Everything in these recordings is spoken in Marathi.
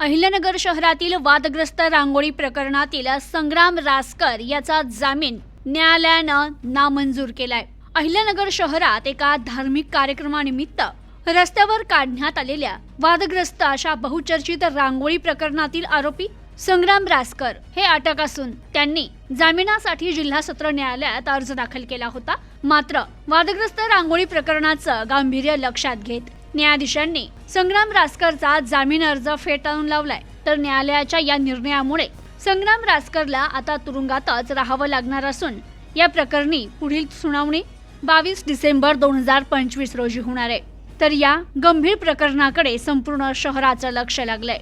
अहिल्यानगर शहरातील वादग्रस्त रांगोळी प्रकरणातील संग्राम रासकर याचा जामीन न्यायालयानं नामंजूर केलाय. अहिल्यानगर शहरात एका धार्मिक कार्यक्रमानिमित्त रस्त्यावर काढण्यात आलेल्या वादग्रस्त अशा बहुचर्चित रांगोळी प्रकरणातील आरोपी संग्राम रासकर हे अटक असून त्यांनी जामिनासाठी जिल्हा सत्र न्यायालयात अर्ज दाखल केला होता. मात्र वादग्रस्त रांगोळी प्रकरणाचं गांभीर्य लक्षात घेत न्यायाधीशांनी संग्राम रासकरचा जामीन अर्ज फेटाळून लावलाय. तर न्यायालयाच्या या निर्णयामुळे संग्राम रासकरला आता तुरुंगातच राहावं लागणार असून या प्रकरणी पुढील सुनावणी बावीस डिसेंबर दोन हजार पंचवीस रोजी होणार आहे. तर या गंभीर प्रकरणाकडे संपूर्ण शहराचं लक्ष लागलंय.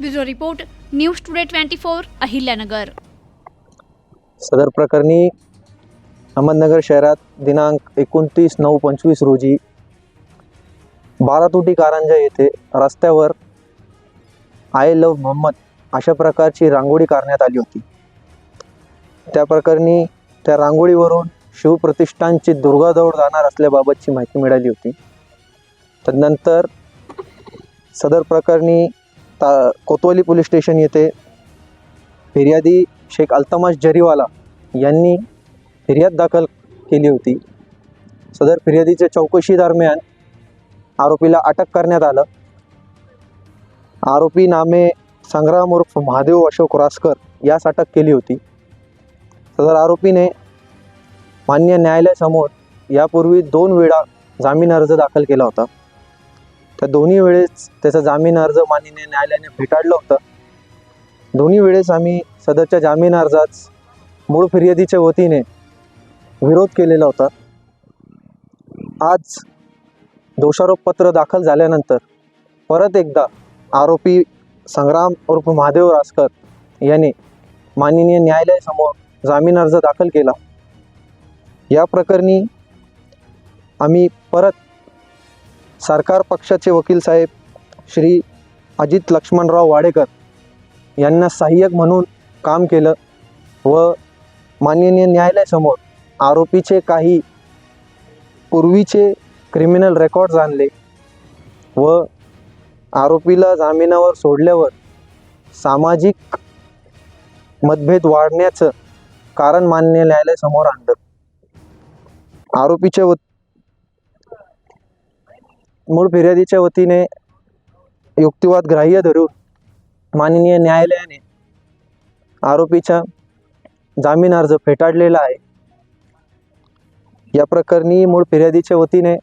Bureau report news today twenty four Ahilyanagar. सदर प्रकरणी अहमदनगर शहरात दिनांक एकोणतीस नऊ पंचवीस रोजी बारातुटी कारंजा येथे रस्त्यावर आय लव मोहम्मद अशा प्रकारची रांगोळी करण्यात आली होती. त्या प्रकरणी त्या रांगोळीवरून शिवप्रतिष्ठानची दुर्गादौड जाणार असल्याबाबतची माहिती मिळाली होती. तदनंतर सदर प्रकरणी ता कोतवाली पोलीस स्टेशन येथे फिर्यादी शेख अल्तमाश जरीवाला यांनी फिर्याद दाखल केली होती. सदर फिर्यादीच्या चौकशी दरम्यान आरोपीला अटक करण्यात आलं. आरोपी नामे संग्राम उर्फ महादेव अशोक रासकर यास अटक केली होती. सदर आरोपीने मान्य न्यायालयासमोर यापूर्वी दोन वेळा जामीन अर्ज दाखल केला होता. त्या दोन्ही वेळेस त्याचा जामीन अर्ज माननीय न्यायालयाने फेटाळलं होतं. दोन्ही वेळेस आम्ही सदरच्या जामीन अर्जाच मूळ फिर्यादीच्या वतीने विरोध केलेला होता. आज दोषारोपपत्र दाखल झाल्यानंतर परत एकदा आरोपी संग्राम उर्फ महादेव रासकर याने माननीय न्यायालयासमोर जामीन अर्ज दाखल केला. या प्रकरणी आम्ही परत सरकार पक्षाचे वकील साहेब श्री अजित लक्ष्मणराव वाडेकर यांना सहाय्यक म्हणून काम केलं व माननीय न्यायालयासमोर आरोपीचे काही पूर्वीचे क्रिमिनल रेकॉर्ड्स आणले व आरोपीला जामिनावर सोडल्यावर सामाजिक मतभेद वाढण्याचं कारण मान्य न्यायालयासमोर आणलं. आरोपीच्या व मूळ फिर्यादीच्या वतीने युक्तिवाद ग्राह्य धरून माननीय न्यायालयाने आरोपीचा जामीन अर्ज फेटाळलेला आहे. या प्रकरणी मूळ फिर्यादीच्या वतीने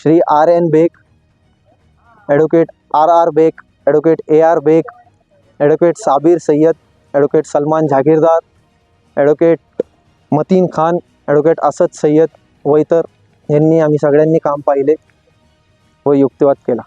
Shri R N Beg advocate R R Beg advocate A R Beg advocate Sabir Sayyed advocate Salman Jagirdar advocate Matin Khan advocate Asad Sayyed व इतर यांनी आम्ही सगळ्यांनी काम पाहिले व युक्तिवाद केला.